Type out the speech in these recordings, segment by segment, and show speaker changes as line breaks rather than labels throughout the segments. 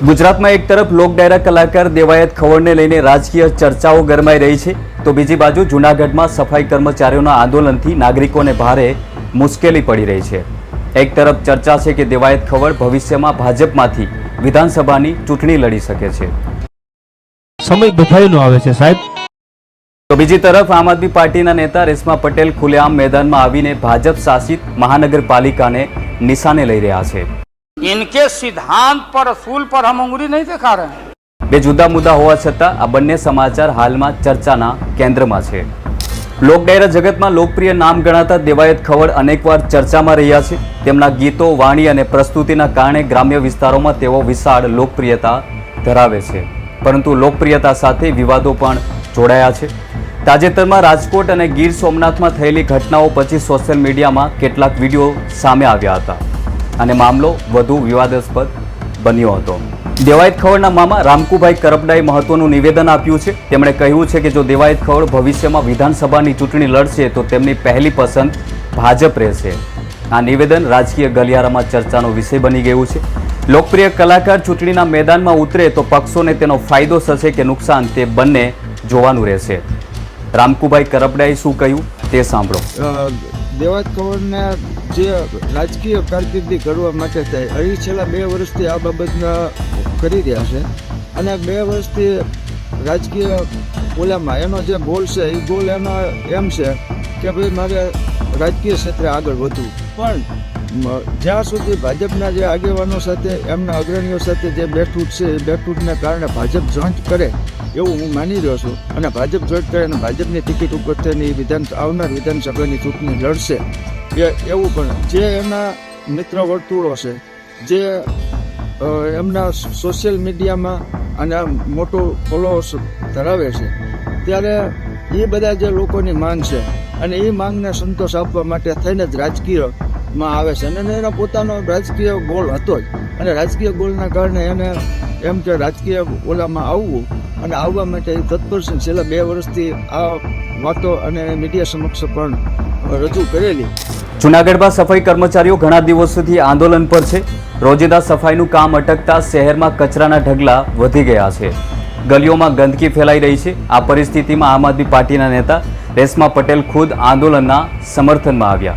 ગુજરાતમાં એક તરફ લોક ડાયરા કલાકાર દેવાયત ખવડને લઈને રાજકીય ચર્ચાઓ ગરમાઈ રહી છે તો બીજી બાજુ જૂનાગઢમાં સફાઈ કર્મચારીઓના આંદોલનથી નાગરિકોને ભારે મુશ્કેલી પડી રહી છે. એક તરફ ચર્ચા છે કે દેવાયત ખવડ ભવિષ્યમાં ભાજપમાંથી વિધાનસભાની ચૂંટણી લડી શકે છે.
સમય બધાયનો આવે છે સાહેબ.
તો બીજી તરફ આમ આદમી પાર્ટીના નેતા રેશમા પટેલ ખુલ્લેઆમ મેદાનમાં આવીને ભાજપ શાસિત મહાનગરપાલિકાને નિશાને લઈ રહ્યા છે.
इनके सिद्धांत पर असूल पर हम उंगली नहीं दिखा रहे हैं
બે જુદા મુદ્દા હોવા છતાં આ બંને સમાચાર હાલમાં ચર્ચાના કેન્દ્રમાં છે લોક ડાયરા જગતમાં લોકપ્રિય નામ ગણાતા દેવાયત ખવડ અનેકવાર ચર્ચામાં રહ્યા છે તેમના ગીતો વાણી અને પ્રસ્તુતિના કારણે ગ્રામ્ય વિસ્તારોમાં તેઓ વિશાળ લોકપ્રિયતા ધરાવે છે પરંતુ લોકપ્રિયતા સાથે વિવાદો પણ જોડાયા છે તાજેતરમાં રાજકોટ અને ગીર સોમનાથમાં થયેલી ઘટનાઓ પછી સોશિયલ મીડિયામાં કેટલાક વિડીયો સામે આવ્યા હતા અને મામલો વધુ વિવાદાસ્પદ બન્યો હતો. દેવાયત ખવડના મામા રામકુભાઈ કરપડાએ મહત્વનું નિવેદન આપ્યું છે. તેમણે કહ્યું છે કે જો દેવાયત ખવડ ભવિષ્યમાં વિધાનસભાની ચૂંટણી લડશે તો તેમની પહેલી પસંદ ભાજપ રહેશે. આ નિવેદન રાજકીય ગલિયારામાં ચર્ચાનો વિષય બની ગયું છે. લોકપ્રિય કલાકાર ચૂંટણીના મેદાનમાં ઉતરે તો પક્ષોને તેનો ફાયદો થશે કે નુકસાન તે બંને જોવાનું રહેશે. રામકુભાઈ કરપડાએ શું કહ્યું તે સાંભળો.
અ, દેવાત કવરને જે રાજકીય કારકિર્દી કરવા માટે થાય હરી છેલ્લા બે વર્ષથી આ બાબતના કરી રહ્યા છે. અને બે વર્ષથી રાજકીય ઓલામાં એનો જે ગોલ છે, એ ગોલ એનો એમ છે કે ભાઈ મારે રાજકીય ક્ષેત્રે આગળ વધવું. પણ જ્યાં સુધી ભાજપના જે આગેવાનો સાથે, એમના અગ્રણીઓ સાથે જે બેઠૂટ છે, એ બેઠૂટને કારણે ભાજપ જોઈન્ટ કરે એવું હું માની રહ્યો છું. અને ભાજપ જોઈન્ટ કરે અને ભાજપની ટિકિટ ઉપર થઈને ઈ વિધાન આવનાર વિધાનસભાની ચૂંટણી લડશે. એ એવું પણ જે એના મિત્ર વર્તુળો છે, જે એમના સોશિયલ મીડિયામાં અને મોટો ફોલોઅર્સ ધરાવે છે, ત્યારે એ બધા જે લોકોની માંગ છે અને એ માંગને સંતોષ આપવા માટે થઈને જ રાજકીયમાં આવે છે. અને એનો પોતાનો રાજકીય ગોલ હતો જ. અને રાજકીય ગોલના કારણે એને એમ કે રાજકીય ઓલામાં આવવું અને આવવા માટે એ તત્પર છે. છેલ્લા બે વર્ષથી આ વાતો અને મીડિયા સમક્ષ પણ રજૂ કરેલી.
જુનાગઢમાં સફાઈ કર્મચારીઓ ઘણા દિવસોથી આંદોલન પર છે. રોજિંદા સફાઈનું કામ અટકતા શહેરમાં કચરાના ઢગલા વધી ગયા છે. ગલીઓમાં ગંદકી ફેલાઈ રહી છે. આ પરિસ્થિતિમાં આમ આદમી પાર્ટીના નેતા રેશમા પટેલ ખુદ આંદોલનના સમર્થનમાં આવ્યા.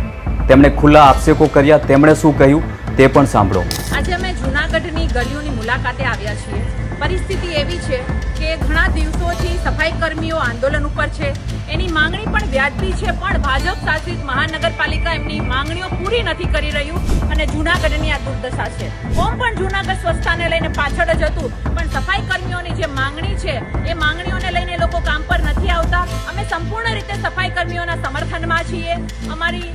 તેમણે ખુલ્લા આક્ષેપો કર્યા, તેમણે શું કહ્યું તે પણ સાંભળો.
આજે અમે જૂનાગઢની ગલીઓની મુલાકાતે આવ્યા છીએ. પરિસ્થિતિ એવી છે કે ઘણા દિવસોથી સફાઈ કર્મીઓ આંદોલન ઉપર છે. એની માંગણી પણ વ્યાજબી છે, પણ ભાજપ શાસિત મહાનગરપાલિકા એમની માંગણીઓ પૂરી નથી કરી રહ્યું અને જૂનાગઢની આ દુર્દશા છે. કોમ પણ જૂનાગઢ સ્વચ્છતાને લઈને પાછળ જ હતું, પણ સફાઈ કર્મીઓની જે માંગણી છે, એ માંગણીઓને લઈને લોકો કામ પર નથી આવતા. અમારી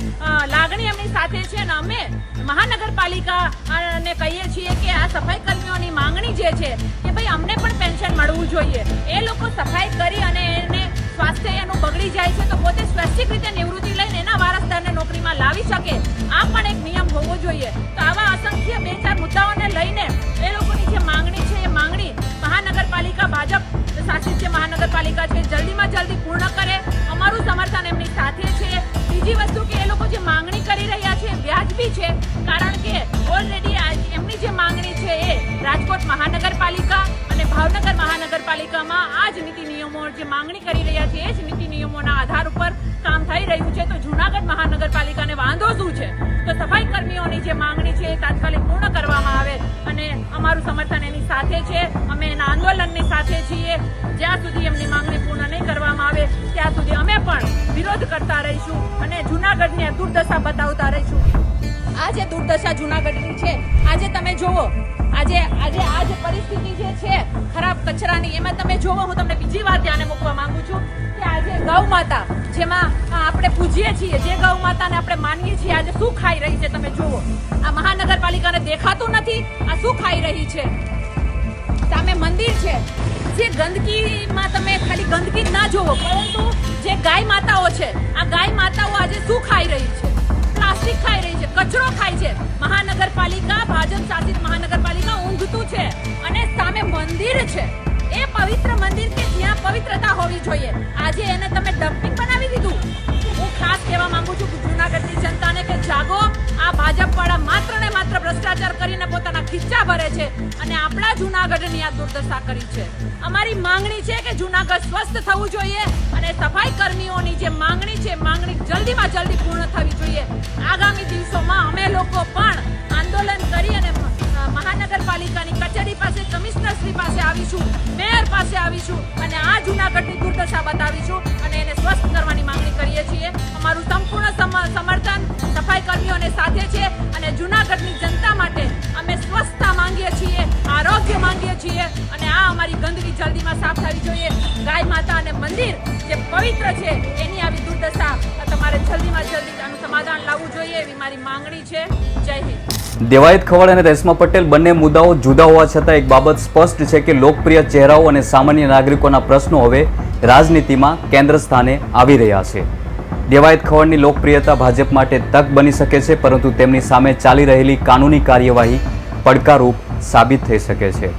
લાગણી એમની સાથે છે અને અમે મહાનગરપાલિકા ને કહીએ છીએ કે આ સફાઈ કર્મીઓની માંગણી જે છે કે ભાઈ અમને પણ પેન્શન મળવું જોઈએ. એ લોકો સફાઈ કરી અને એને સ્વાસ્થ્ય એનું બગડી જાય છે તો પોતે સ્વૈચ્છિક રીતે નિવૃત્તિ લઈને એના વારસદારને નોકરીમાં લાવી શકે. આ પણ એક નિયમ હોવો જોઈએ. તો આવા અસંખ્ય બે ચાર મુદ્દાઓને લઈને એ લોકોની અમારું સમર્થન એની સાથે છે. અમે એના આંદોલનની સાથે છીએ. જ્યાં સુધી એમની માંગણી પૂર્ણ નહીં કરવામાં આવે, ત્યાં સુધી અમે પણ વિરોધ કરતા રહીશું અને જૂનાગઢની દુર્દશા બતાવતા રહીશું. આ જે દુર્દશા જૂનાગઢની છે, આજે તમે જુઓ. આજે આજે આ જે પરિસ્થિતિ જે છે, ખરાબ કચરાની, એમાં તમે જુઓ, હું તમને બીજી વાત ધ્યાને મૂકવા માંગુ છું કે આજે ગૌ માતા જેમાં આપણે પૂજીએ છીએ, જે ગૌ માતાને આપણે માનીએ છીએ, આજે શું ખાઈ રહી છે તમે જુઓ. આ મહાનગરપાલિકાને દેખાતું નથી, આ શું ખાઈ રહી છે? સામે મંદિર છે. જે ગંદકીમાં તમે ખાલી ગંદકી ના જુઓ, પરંતુ જે ગાય માતાઓ છે, આ ગાય માતાઓ આજે શું ખાઈ રહી છે? પ્લાસ્ટિક ખાઈ રહી છે, કચરો ખાય છે. મહાનગરપાલિકા, ભાજપ શાસિત મહાનગરપાલિકા ઊંઘતું છે અને સામે મંદિર છે. એ પવિત્ર મંદિર કે જ્યાં પવિત્રતા હોવી જોઈએ? આજે એને તમે ડમ્પિંગ આ ભાજપ વાળા માત્ર ને માત્ર ભ્રષ્ટાચાર કરીને પોતાના ખિસ્સા ભરે છે અને આપણા જુનાગઢની આ દુર્દશા કરી છે. અમારી માંગણી છે કે જુનાગઢ સ્વસ્થ થવું જોઈએ અને સફાઈ કર્મીઓની જે માંગણી છે, માંગણી જલ્દીમાં જલ્દી પૂર્ણ થવી જોઈએ. આગામી દિવસોમાં અમે લોકો પણ આંદોલન કરી અને મહાનગરપાલિકાની કચેરી પાસે કમિશનરશ્રી પાસે આવીશું, મેયર પાસે આવીશું અને આ જુનાગઢની દુર્દશા બતાવીશું. અને જુનાગઢની જનતા માટે અમે સ્વચ્છતા માંગીએ છીએ, આરોગ્ય માંગીએ છીએ અને આ અમારી ગંદકી જલ્દીમાં સાફ થવી જોઈએ. ગાય માતા અને મંદિર જે પવિત્ર છે, એની આવી દુર્દશા તમારે જલ્દીમાં જલ્દી આનું સમાધાન લાવવું જોઈએ એવી મારી માંગણી છે. જય હિન્દ.
દેવાયત ખવડ અને રેશમા પટેલ બંને મુદ્દાઓ જુદા હોવા છતાં એક બાબત સ્પષ્ટ છે કે લોકપ્રિય ચહેરાઓ અને સામાન્ય નાગરિકોના પ્રશ્નો હવે રાજનીતિમાં કેન્દ્ર સ્થાને આવી રહ્યા છે. દેવાયત ખવડની લોકપ્રિયતા ભાજપ માટે તક બની શકે છે, પરંતુ તેમની સામે ચાલી રહેલી કાનૂની કાર્યવાહી પડકારરૂપ સાબિત થઈ શકે છે.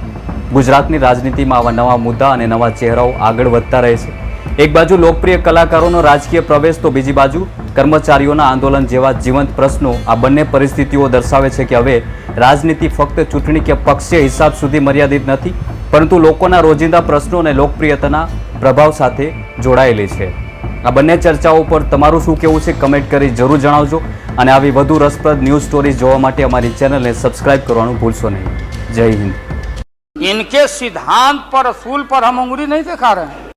ગુજરાતની રાજનીતિમાં આવા નવા મુદ્દા અને નવા ચહેરાઓ આગળ વધતા રહે છે. એક બાજુ લોકપ્રિય કલાકારોનો રાજકીય પ્રવેશ, તો બીજી બાજુ કર્મચારીઓના આંદોલન જેવા જીવંત પ્રશ્નો આ બંને પરિસ્થિતિઓ દર્શાવે છે કે હવે રાજનીતિ ફક્ત ચૂંટણી કે પક્ષીય હિસાબ સુધી મર્યાદિત નથી, પરંતુ લોકોના રોજિંદા પ્રશ્નો અને લોકપ્રિયતાના પ્રભાવ સાથે જોડાયેલી છે. આ બંને ચર્ચાઓ પર તમારું શું કહેવું છે કમેન્ટ કરી જરૂર જણાવજો. અને આવી વધુ રસપ્રદ ન્યૂઝ સ્ટોરીઝ જોવા માટે અમારી ચેનલને સબસ્ક્રાઇબ કરવાનું ભૂલશો નહીં. જય હિન્દ.
ઇનકે સિદ્ધાંત પર અસૂલ પર હમ ઉંગલી નહીં દેખા રહે